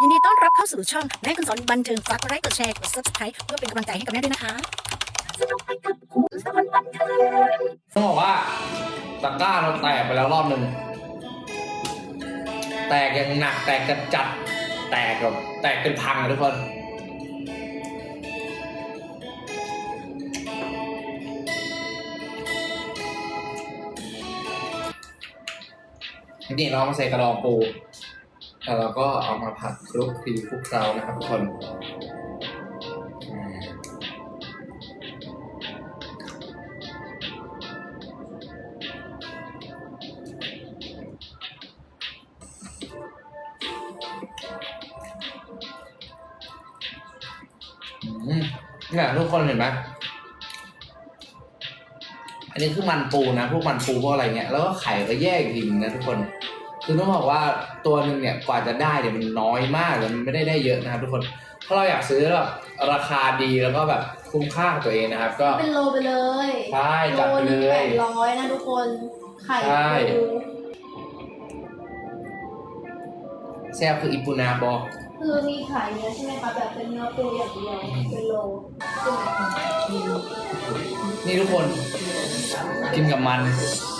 ยินดีต้อนรับเข้าสู่ช่องแม่คุณสอนบันเทิงฝากกดไลค์กดแชร์กด subscribe เพื่อเป็นกำลังใจให้กับแม่ด้วยนะคะต้องบอกว่าตะกร้าเราแตกไปแล้วรอบหนึ่งแตกอย่างหนักแตกกระจัด แตกแบบแตกเป็นพังอะทุกคนนี่เราเอามาใส่กระดองปู แล้วเราก็เอามาผัดคลุกคลีคลุกเคล้านะครับทุกคนอ่าอืมเนี่ยทุกคนเห็นไหมอันนี้คือมันปูนะ พวกมันปูพวกอะไรเงี้ย แล้วก็ไข่ก็แยกอีกทีนึงนะทุกคน คือต้องบอกว่าตัวหนึ่งเนี่ยกว่าจะได้เนี่ยมันน้อยมากเลยมันไม่ได้ได้เยอะนะครับทุกคน ถ้าเราอยากซื้อแบบราคาดีแล้วก็แบบคุ้มค่ากับตัวเองนะครับ ก็เป็นโลไปเลยใช่จัดไปเลยแปดร้อยนะทุกคนไข่ใช่ ปูแซ่บคืออิปุนาบอคือมีขายเนื้อใช่ไหมคะแบบเป็นเนื้อปูอย่างเดียวเป็นโลใช่ไหมนี่ทุกคนกินกับมันอ